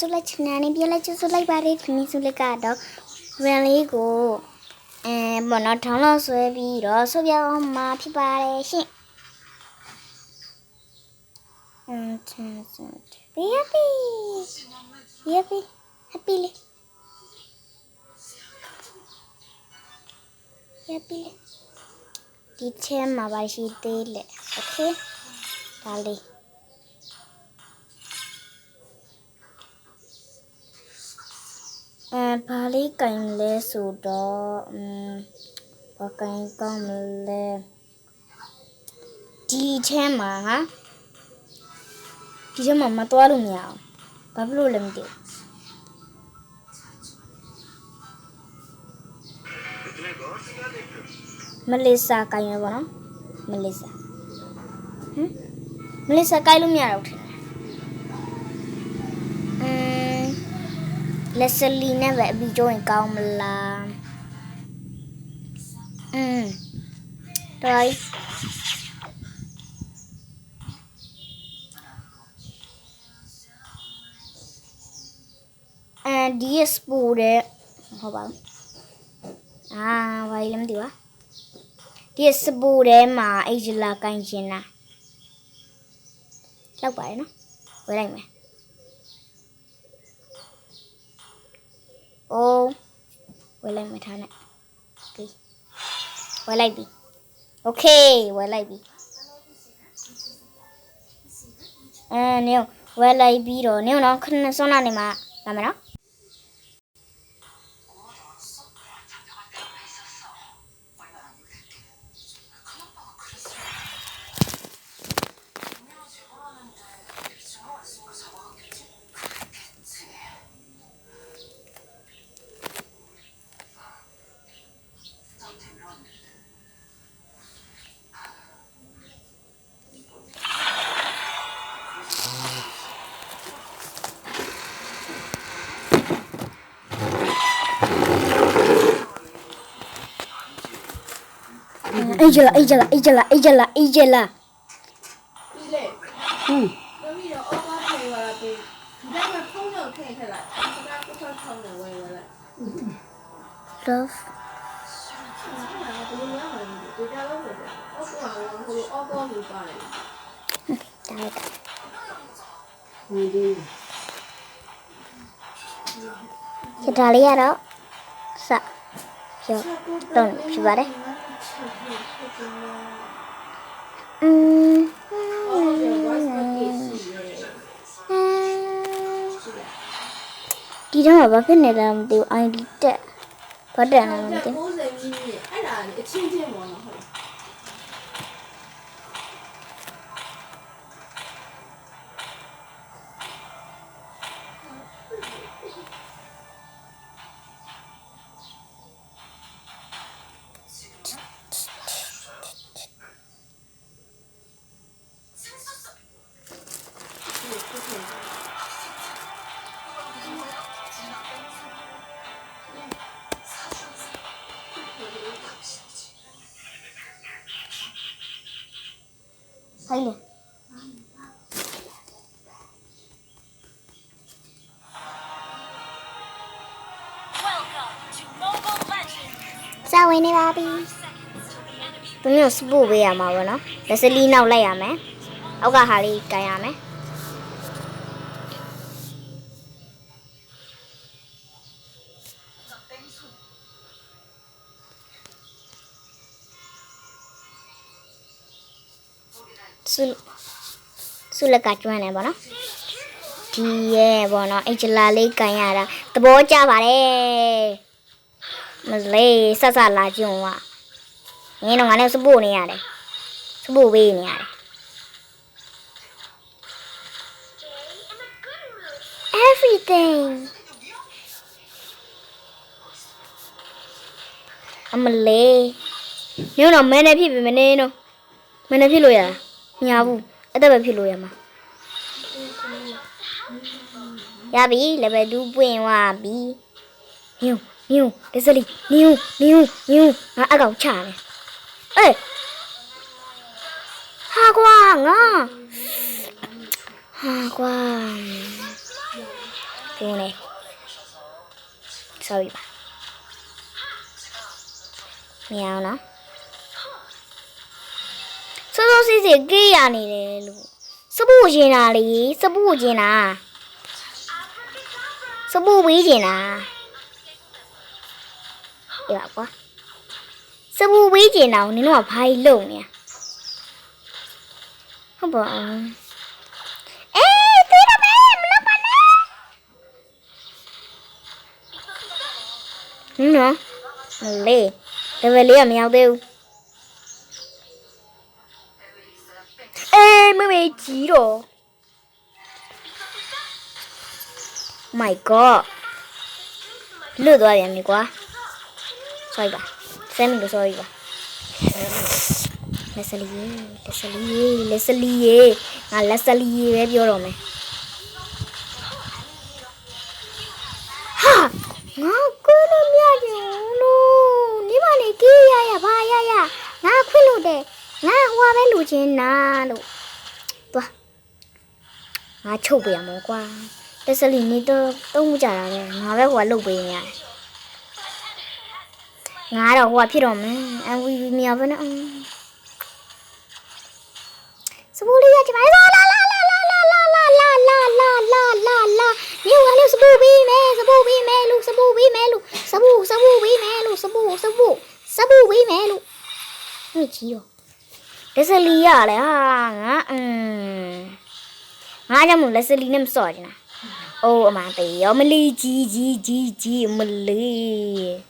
ဆိုလိုက်ချန်နယ်နဲ့ပြလိုက်ချဆိုလိုက်ပါတယ်ခမီးဆိုလိုက်ကတော့ run လေးကိုအဲဘောနော်ထောင်းလို့ဆွဲပြီးတော့ဆုပ်ပြအောင်မှာဖြစ်ပါတယ်ရှင်အမ်ချန်စန်ဘေးပီဘေးပီ happy လေး happy လေးဒီထဲမှာပါရှိသေးလေ okay ဒါလေး အဲဘာလေးကင်လဲဆိုတော့อืมဘာကင်ကောင်းမလဲဒီထဲမှာဟာဒီထဲမှာမသွားလို့မရအောင်ဘာဖြစ်လို့လဲမသိဘူးမလေးစာကင်ရပါတော့မလေးစာဟမ်မလေးစာကင်လို့မရတော့ လက်စလီနဲ့ပဲအပြီးကျိုးရင်ကောင်းမလားอืมတော်ပြီအဲဒီစပူတဲ့ဟုတ်ပါဘူးအာဘာလဲမသိပါဒီစပူထဲမှာ အိတ်ဂျလာကိုင်းရှင်လားလောက်ပါရဲ့နော်ဝယ်လိုက်မယ် အိုးဝယ်လိုက်မထားနဲ့โอเคဝယ်လိုက်ပြီโอเคဝယ်လိုက်ပြီအဲနေဝယ်လိုက်ပြီးတော့နေတော့ခဏစွန်းနေမှာလာမယ်နော် လိုက်တာဟင်းဒီခဒါလေးရတော့စရောတော့ဖြစ်ပါတယ် อืมအော်ဒီ voice package ရှိတယ်ဒီတော့ဘာဖြစ်နေလဲမသိဘူး ID တက်ဘာတက်နေလဲမသိဘူး90မိနစ်အဲ့ဒါအချင်းချင်းပေါ့နော်ဟုတ်ဟို စာဝင်နေပါပြီသူမျိုးစပူပေးရမှာပေါ့နော်လက်စလီနောက်လိုက်ရမယ်အောက်ကဟာလေးကန်ရမယ်ဆုဆုလက်ကကျွမ်းနေပါနော်ဒီရဲ့ပေါ့နော်အင်ဂျလာလေးကန်ရတာသဘောကျပါတယ် မလေးဆက်ဆက်လာကြည့်ဦးကငင်းတော့ငါလည်းစပို့နေရတယ်စပို့ပေးနေရတယ် everything အမလေးညတော့မနေဖြစ်ပြီမနေတော့မနေဖြစ်လို့ရမရဘူးအဲ့ဒါပဲဖြစ်လို့ရမှာရပြီ level 2ပွင့်သွားပြီညူ ညူဒစလီညူညူညူငါအကောင်ချတယ်အေးဟာကွာငါဟာကွာဒုံးနေ sorry ပါမရအောင်နော်စောစောစီးစီးကြေးရနေတယ်လို့စပူရင်တာလေစပူရင်တာစပူပေးရင်တာ အေးပါကွာစပူပေးရင်တာကိုနင်တို့ကဘာကြီးလုံနေရဟုတ်ပါအောင်အေးတွေ့ရမယ်မလုပ်ပါနဲ့ဟင်းနော်မလေးဒီဘက်လေးကမရောက်သေးဘူးအေးမမေကြီးတော့ my god လွတ်သွားပြန်ပြီကွာ sorry ပါဆမ်းမီလို့ sorry ပါလက်စလီရေလက်စလီရေလက်စလီရေငါလက်စလီရေပဲပြောတော့မယ်ဟာငါကိုလို့မြကြည့်လို့နေမနေကြီးရရဘာရရငါခွင့်လို့တဲ့ငါဟိုပဲလူချင်းနာလို့သွားငါချုပ်ပြရမောကွာလက်စလီနေတော့တုံးကြတာပဲငါပဲဟိုကလုတ်ပေးနေရတယ် ငါတော့ဟိုကဖြစ်တော့မယ် MVP မြောက်ပဲနဲ့စပူလေးရချင်ပါလာလာလာလာလာလာလာလာလာလာလာလာလာမြို့ကလည်းစပူပြီးမယ်စပူပြီးမယ်လူစပူပြီးမယ်လူစပူစပူပြီးမယ်လူစပူစပူစပူပြီးမယ်လူဟဲ့ကြီးရောလက်စလီရလေဟာငါအင်းငါကြောင့်မလက်စလီနဲ့မစော်ချင်တာအိုးအမတေရောမလီကြီးကြီးကြီးကြီးမလီ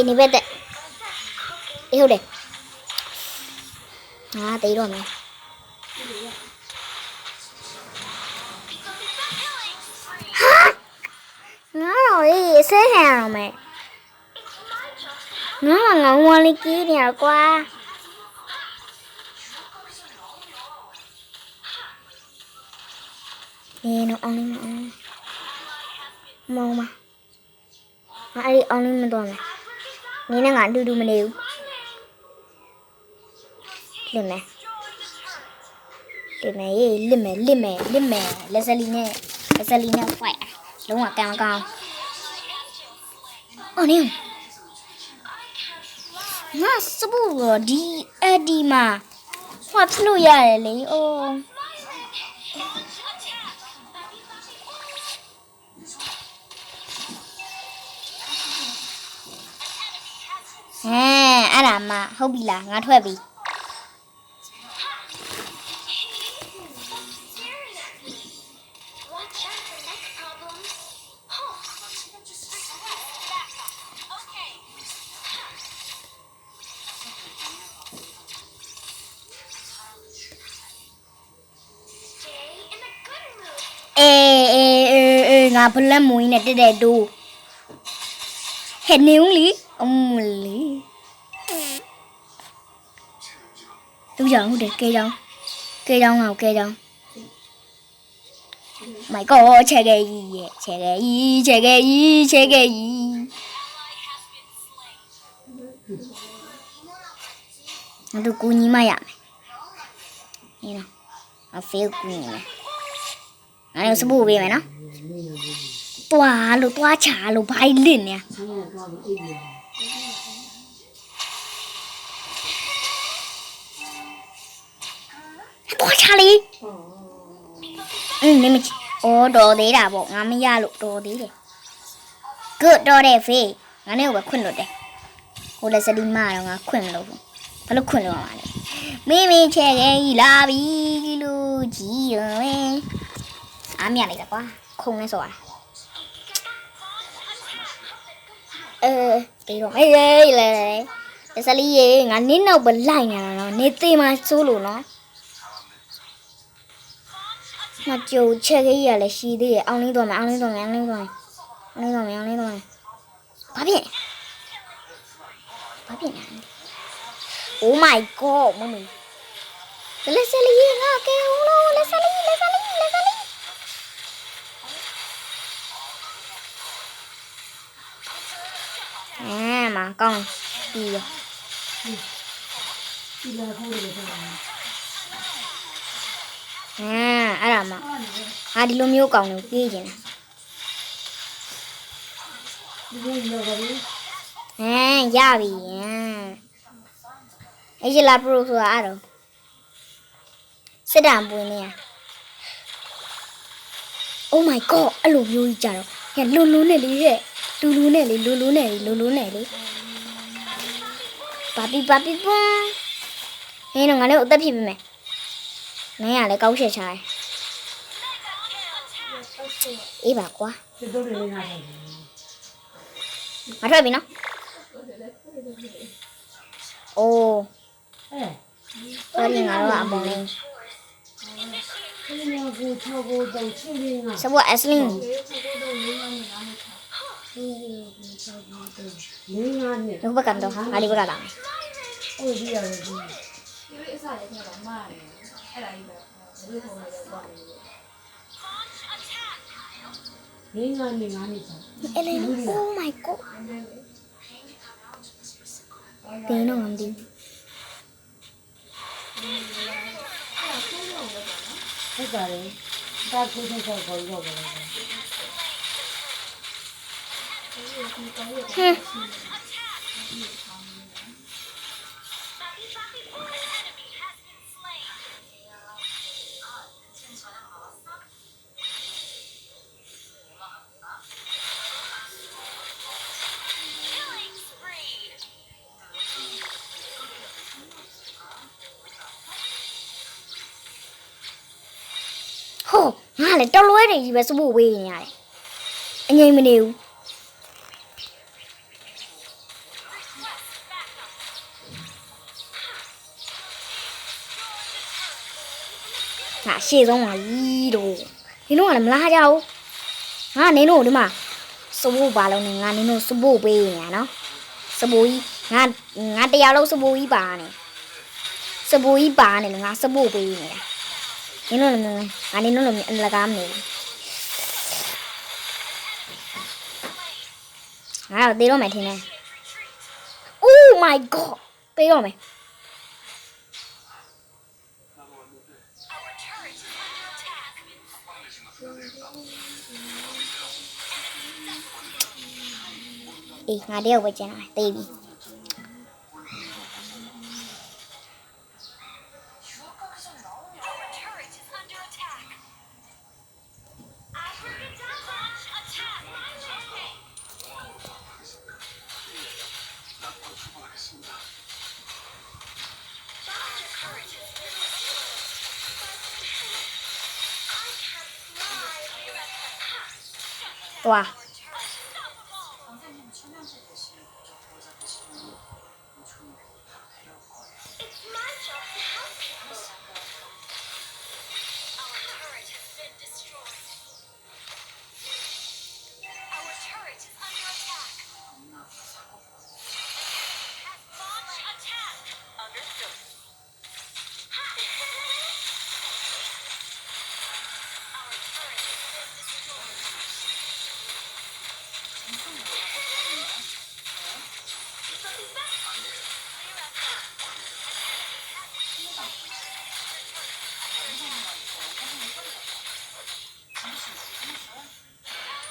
ఎనిమిది ఇవిడే తీరు అమ్మ xếp hàng mà Nó mà ngậu qua đi kia thì qua Đi nó ông đi mà Mau mà Hãy đi ông đi mà tuần này နေရကွာအေးနော်အောင်လေးမအောင်မောင်မငါအဲ့ဒီအောင်လေးမတော့မယ်နင်းနဲ့ငါအတူတူမနေဘူးလစ်မယ်လစ်မယ်ရေးလစ်မယ်လစ်မယ်လစ်မယ်လက်စလီနဲ့လက်စလီနဲ့ fight လုံးဝကံမကောင်းအော်နင်းငါစပူတော့ဒီအဒီမှာဟောဖြစ်လို့ရတယ်လေအိုး မဟုတ်ပြီလားငါထွက်ပြီအေးအေးအေးငါဖလက်မွေးနဲ့တက်တဲ့တူဟဲ့နေဦးလीအုံးလी သူကြောင့်ဟုတ်တယ်ကဲကြောင့်ကဲကြောင့်ငါကဲကြောင့် my god ချက်ခဲ့ကြီးရဲ့ချက်ခဲ့ကြီးချက်ခဲ့ကြီးချက်ခဲ့ကြီးငါတို့ကူညီမရမယ်။นี่နော်။အဖေကူညီမယ်။ငါတို့စပူပေးမယ်နော်။တွားလို့တွားချလို့ဘိုင်းလင့်နေဆန်းရတော့အိပ်နေ။ တွားချလေ။အင်းနေမချ။အော်တော်သေးတာပေါ့။ငါမရလို့တော်သေးတယ်။ good တော်တယ်ဖေ။ငါနဲ့ကိုပဲခွင့်လို့တယ်။ဟိုလက်စလီမတော့ငါခွင့်မလို့ဘူး။ဘာလို့ခွင့်လို့ရမှာလဲ။မိမိချဲခဲ့ကြီးလာပြီလို့ကြီးရွယ်။အားမြလိုက်တာကွာ။ခုံနေဆိုတာ။အဲတေးတော့မေးလေလေလက်ဆက်လေးရေငါနင်းနောက်ပဲလိုက်နေတာနော်နေသေးမှစိုးလို့နော် မကြုံချက်ကြီးရလည်းရှိသေးရဲ့အောင်လေးတော့မယ်အောင်လေးတော့မယ်အောင်လေးတော့မယ်အောင်လေးတော့မယ်အောင်လေးတော့မယ်ဘာဖြစ်ဘာဖြစ်လဲ Oh my god မမီလက်ဆက်လေးငါကဲဦးလို့လက်ဆက်လေးလက်ဆက်လေးလက်ဆက်လေး အဲမကောင်းပြီရောဒီလာဖို့လေတော့အဲအဲ့ဒါမှငါဒီလိုမျိုးကောင်းလို့ပြေးခြင်းဒီလိုတော့ဘာလဲဟမ်ရပြီဟမ်အဲ့ဒီလာပရိုဆိုတာအဲ့တော့စစ်တမ်းပွင့်နေရ Oh my god အဲ့လိုမျိုးကြီးကြတော့ညလွန်လွန်နဲ့လေးရဲ့လူလူနဲ့လေလူလူနဲ့လေလူလူနဲ့လေပါပီပါပီပွန်းဟင်းတော့ငါလည်းအသက်ဖြစ်ပြီမယ် နင်းရလဲကောက်ချက်ချားအေးပါကွာဒီတော့လည်းငါတယ်ငါထွက်ပြီနော်အိုးအဲ sorry ငါတို့ကအပေါ်လေးခလေးမျိုးကိုချောကိုတော့ချင်းလေးငါစဘောအစလင်းလေးငါနဲ့ဒီဘက်ကတော့ငါဒီဘက်ကလာမယ်ဟိုဒီရတယ်ဒီဒီလိုအစားရခဲ့တော့မှားတယ် အဲ့ဒါကြီးပဲဘယ်လိုပုံလဲတော့တယ်လေးငါနဲ့ငါနဲ့စားအဲ့လေ Oh my god တင်းတော့မသိဘူးဟုတ်ပါတယ်ဒါကို ငါလည်းတော်လွဲနေကြီးပဲစဖို့ဝေးနေရတယ်အငြိမ်မနေဘူးငါရှေ့ဆုံးပါကြီးတော့နင်တို့ကလည်းမလာကြဘူးငါနင်တို့ဒီမှာစဖို့ပါလုံးနဲ့ငါနင်တို့စဖို့ပေးနေတာနော်စဖို့ကြီးငါငါတရားလုံးစဖို့ကြီးပါနေစဖို့ကြီးပါနေလို့ငါစဖို့ပေးနေတာ နင်တို့လည်းငါနင်တို့လည်းလကားမနေဘူးငါတော့သေးတော့မယ်ထင်တယ် Oh my god ပေးတော့မယ် Our turret is under 哇。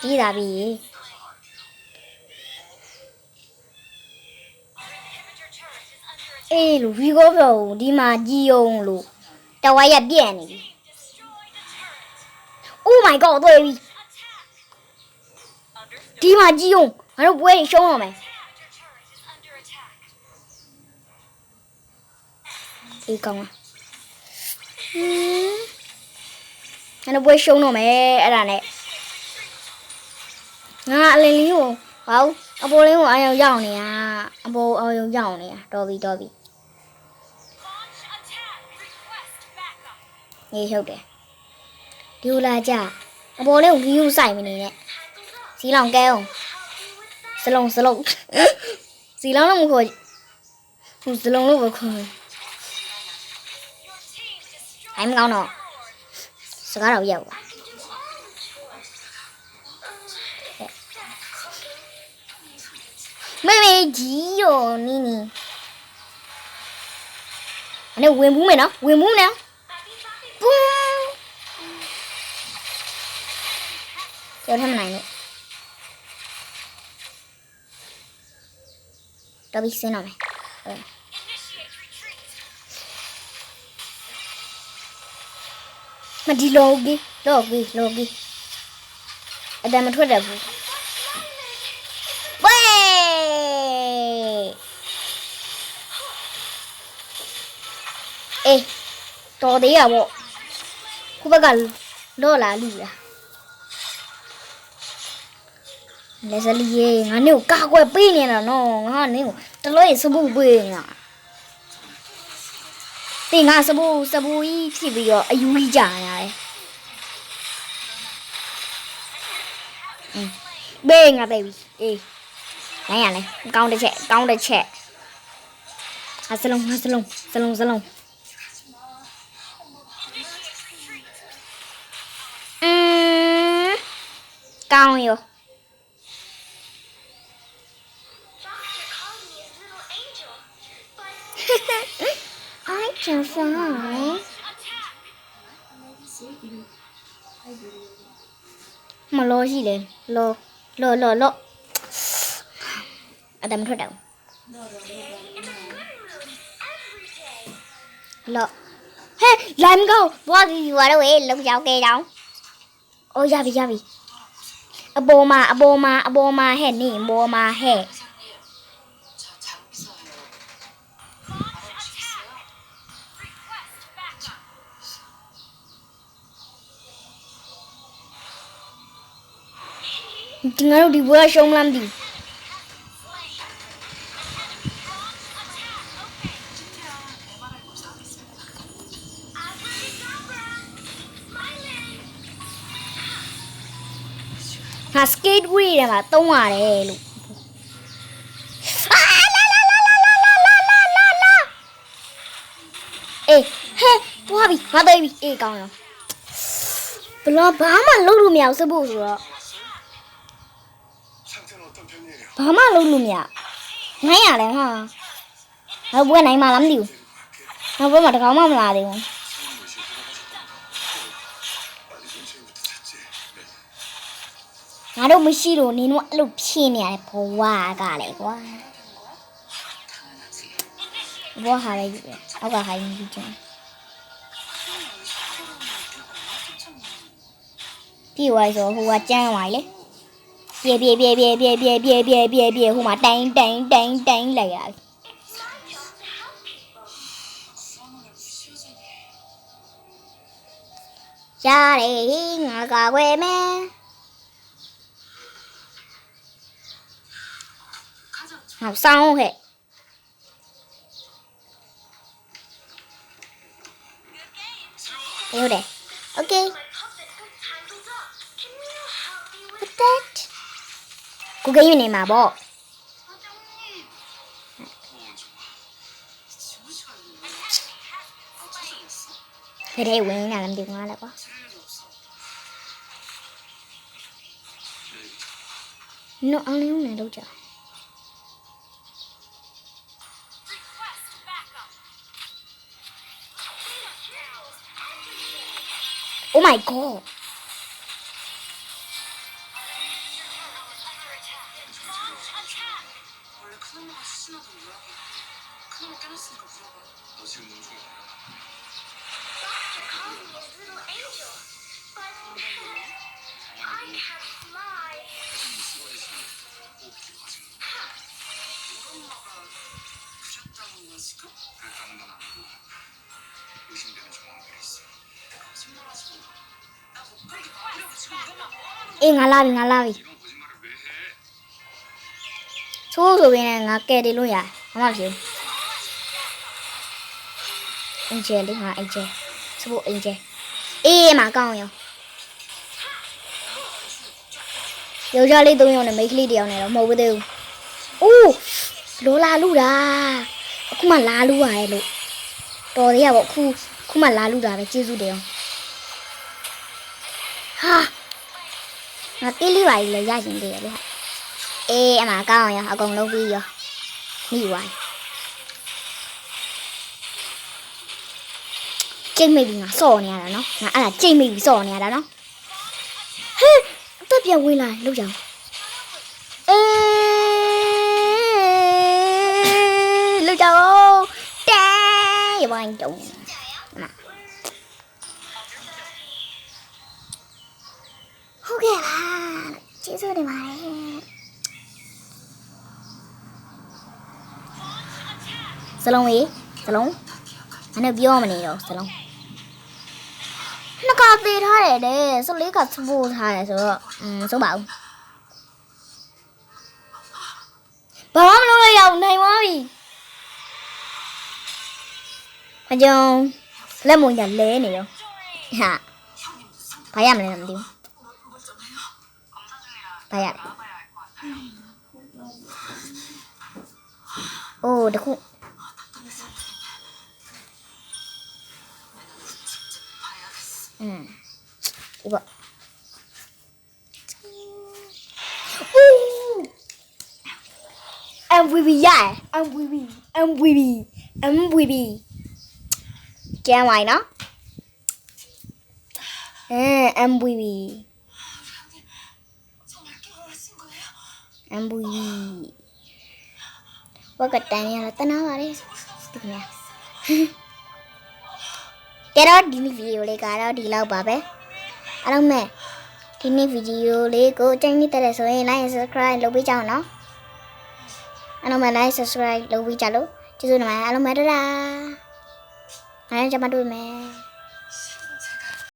ပြီးတာပြီ Our inhibitor turret is under attack. အေးလူဗီကိုပြောဦးဒီမှာကြီးအောင်လို့တဝါရက်ပြက်နေပြီ Destroy the turret. Oh my god တွေ့ပြီ Attack. Understood. ဒီမှာကြီးအောင်ငါတို့ပွဲရှုံးတော့မယ် Inhibitor turret is under attack. အေးကောင်းလားဟင်းငါတို့ပွဲရှုံးတော့မယ်အဲ့ဒါနဲ့ ငါအလင်လေးကိုဟောအပေါ်လေးကိုအာရုံရောက်နေတာအပေါ်အောင်ရုံကြောင်နေတာတော်ပြီတော်ပြီ Launch attack. Request backup. နေဟုတ်တယ်ဒီလိုလာကြအပေါ်လေးကိုဂီးယူဆိုင်မနေနဲ့စီလောင်ကဲအောင်စလုံးစလုံးစီလောင်လို့မခေါ်ဟိုစလုံးလို့ပဲခေါ် Your team destroyed အိုင်မကောင်းတော့စကားတော့ရောက်ပါ ไม่มีจีโยนี่นี่อันนี้เวมุ้งไหมนะเวมุ้งนะปุ้งเดี๋ยวทำไหนเนี่ยตัวบิ๊กซีหน่อยเออมาดีโลกี้โลกี้โลกี้อาจารย์มาทั่วเดี๋ยว အေးတော်သေးရပေါ့ခုဘက်ကလောလာလူလားလက်စလီရေငါနေကိုကာကွယ်ပေးနေတာနော်ငါနေကိုတလို့ရစပူပေးနေတာတင်ငါစပူစပူကြီးဖြစ်ပြီးတော့အယူကြီးကြာရတယ်อืมဘေးငါပေးပြီအေးနိုင်ရလဲကောင်းတစ်ချက်ကောင်းတစ်ချက်ဟာစလုံးဟာစလုံးစလုံးစလုံး con rồi I just saw mà lo gì đấy? Lo lo lo lo ở đầm thôi động lô. Hey let him go. What do you want away lúc cháu kê đâu. Ôi gia vị gia vị. อโบมาอโบมาอโบมาแห่หนีโบมาแห่จริงๆเราดีเวอร์ชมลำดี ငါ skate wheel တွေမှာသုံးရတယ်လို့အေးဟဲ့သွားပြီငါသိပြီအေးကောင်းရောဘလောဘာမှလုပ်လို့မရဘူးစဖို့ဆိုတော့ဘာမှလုပ်လို့မရနိုင်ရလဲဟာငါဘွဲနိုင်မှလားမသိဘူးငါဘွဲမှာတကောင်မှမလာသေးဘူး ငါတို့မရှိလို့နင်တို့အဲ့လိုဖြင်းနေရတယ်ဘဝကလည်းကွာဘဝဟာလည်းယူတယ်အောက်ကဟာယူချင်ပြေဝိုင်းဆိုဟိုကကျန်းသွားလေပြေပြေပြေပြေပြေပြေပြေပြေပြေပြေဟိုမှာတိုင်းတိုင်းတိုင်းတိုင်းလိုက်ရပြီရတယ်ငါကကွယ်မယ် học xong hệ yêu đẹp ok. What's that? cô gái này mà bỏ Thế đây, quên nào, làm điều ngon lại quá Nó ăn lấy này đâu trời. 오 마이 갓. 그랬다는 건 아니고 의심되는 အေးငါလာပြီငါလာပြီဆိုးဆိုပြီးနဲ့ငါကဲတယ်လို့ရမမဖြစ်အင်ဂျယ်လေးငါအင်ဂျယ်စဖို့အင်ဂျယ်အေးမကောင်းရောယောက်ျားလေး၃ယောက်နဲ့မိန်းကလေးတစ်ယောက်နဲ့တော့မဟုတ်ဘူးသေးဘူး။အိုးလောလာလူတာအခုမှလာလူပါရဲ့လို့တော်သေးရပေါ့အခု ခုမှလာလူတာပဲကျေးဇူးတင်အောင်ဟာငါတေးလေးပါလေရရင်တည်းရလေအေးအမကောင်းရောအကုန်လုံးပြီးရောမိသွားကျိတ်မိတ်ပြီးငါစော့နေရတာနော်ငါအဲ့ဒါကျိတ်မိတ်ပြီးစော့နေရတာနော်ဟဲ့အသက်ပြန်ဝင်လာလောက်ကြအောင်အေးလောက်ကြအောင်တဲရပါရင်တုံးမ ဟုတ်ကဲ့ပါကျေးဇူးတင်ပါတယ်စလုံးကြီးစလုံးမနေ့ပြောမနေတော့စလုံးနှစ်ကသေးထားတယ်တဲ့စလေးကစပိုးထားတယ်ဆိုတော့อืมဆုံးပါဦးဘာမှမလုပ်ရအောင်နိုင်သွားပြီအကြောင်းလက်မုံညာလဲနေရောဟာဘာရမလဲမသိဘူး thầy ạ. Ồ được không? Ừ. Ủa? MVP yeah MVP MVP MVP ra ngoài nó. Ừ, à, MVP MVP ဝက်ကတန်ရတာတနာပါလေဒီကနေ့ကြတော့ဒီနေ့ဗီဒီယိုလေးကတော့ဒီလောက်ပါပဲအားလုံးမဲ့ဒီနေ့ဗီဒီယိုလေးကိုကြိုက်နေတဲ့ဆိုရင် like subscribe လုပ်ပေးကြအောင်နော်အားလုံးမဲ့ like subscribe လုပ်ပေးကြလို့ကျေးဇူးတင်ပါတယ်အားလုံးမဲ့တဒါအားလုံးကြမှာတွေ့မယ်